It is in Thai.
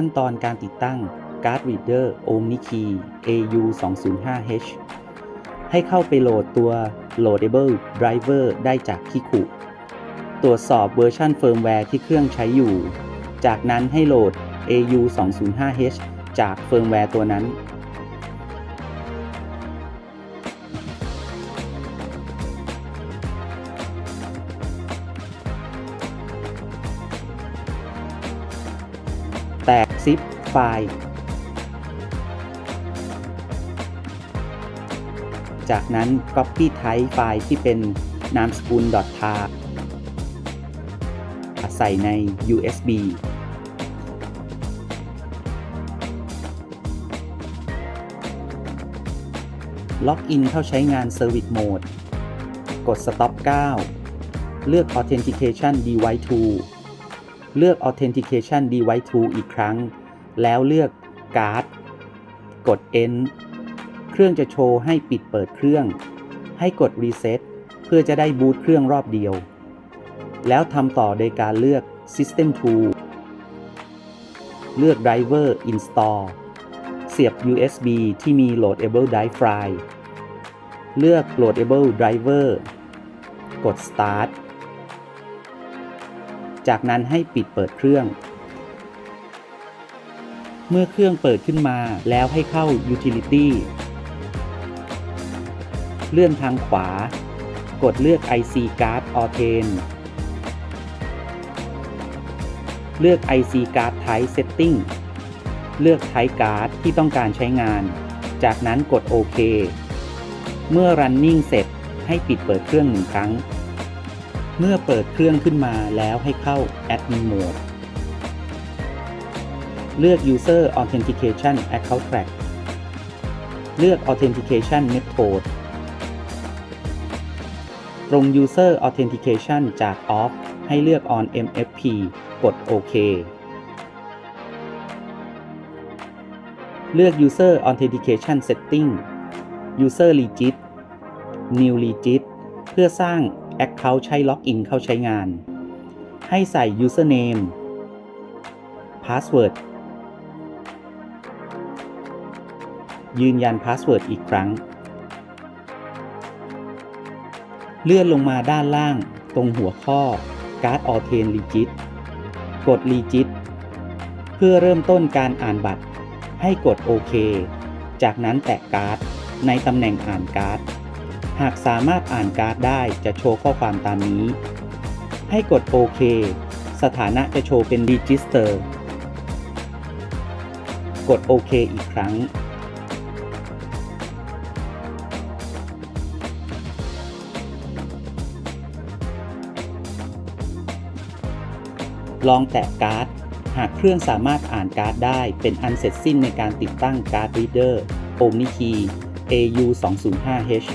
ขั้นตอนการติดตั้ง Card Reader OmniKey AU205H ให้เข้าไปโหลดตัว Loadable Driver ได้จากที่คุตรวจสอบเวอร์ชันเฟิร์มแวร์ที่เครื่องใช้อยู่ จากนั้นให้โหลด AU205H จากเฟิร์มแวร์ตัวนั้น แตกซิปไฟล์ จากนั้น Copy Type ไฟล์ที่เป็นนามสกุล .tar ใส่ใน USB ล็อกอินเข้าใช้งาน Service Mode กด Stop 9 เลือก Authentication Device 2 เลือก Authentication Device 2อีกครั้ง แล้วเลือก Card กด End เครื่องจะโชว์ให้ปิดเปิดเครื่อง ให้กด Reset เพื่อจะได้บูตเครื่องรอบเดียว แล้วทำต่อโดยการเลือก System Tool เลือก Driver Install เสียบ USB ที่มี Loadable Drive File เลือก Loadable Driver กด Start จากนั้นให้ปิดเปิดเครื่อง เมื่อเครื่องเปิดขึ้นมาแล้วให้เข้า Utility เลื่อนทางขวา กดเลือก IC Card a u t h e n เลือก IC Card Type Setting เลือก Type Card ที่ต้องการใช้งาน จากนั้นกดโอเค เมื่อ Running เสร็จให้ปิดเปิดเครื่องหนึ่งครั้ง เมื่อเปิดเครื่องขึ้นมาแล้วให้เข้า Admin Mode เลือก User Authentication Account Track เลือก Authentication Method ตรง User Authentication จาก Off ให้เลือก On MFP กดโอเคเลือก User Authentication Setting User Legit New Legit เพื่อสร้าง Account ใช้ล็อกอินเข้าใช้งาน ให้ใส่ Username Password ยืนยัน Password อีกครั้ง เลื่อนลงมาด้านล่างตรงหัวข้อ Card Authent Legit กด Legit เพื่อเริ่มต้นการอ่านบัตร ให้กดโอเค จากนั้นแตะการ์ดในตำแหน่งอ่านการ์ด หากสามารถอ่านการ์ดได้จะโชว์ข้อความตามนี้ ให้กดโอเค สถานะจะโชว์เป็น Register กดโอเคอีกครั้ง ลองแตะการ์ด หากเครื่องสามารถอ่านการ์ดได้เป็นอันเสร็จสิ้นในการติดตั้งการ์ด Reader OmniKey AU205H